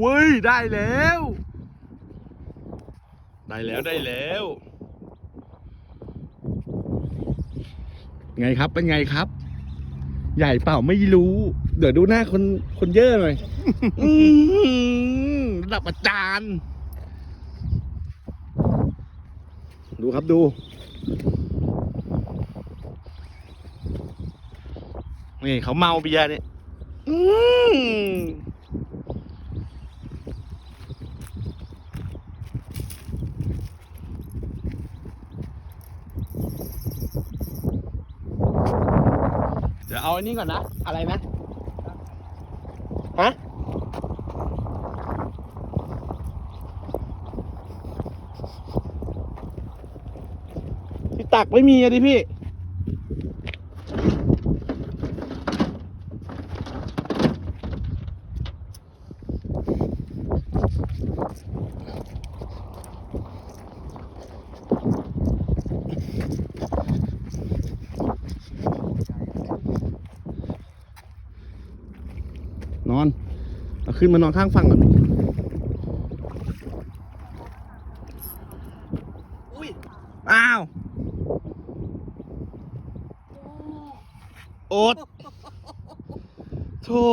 เว้ย ได้แล้ว ได้แล้วได้แล้ว ไงครับเป็นไงครับ ใหญ่เปล่าไม่รู้ เดี๋ยวดูหน้าคนคนเยอะหน่อยอื้อหือระดับอาจารย์ ดูครับดู นี่เขาเมาเบียร์เนี่ย อืม เดี๋ยวเอาอันนี้ก่อนนะ อะไรนะ ฮะ ที่ตักไม่มีอะดิพี่ นอนเอาขึ้นมานอนข้างฝั่งก่อนดิอุ้ยอ้าวโอ๊ตโธ่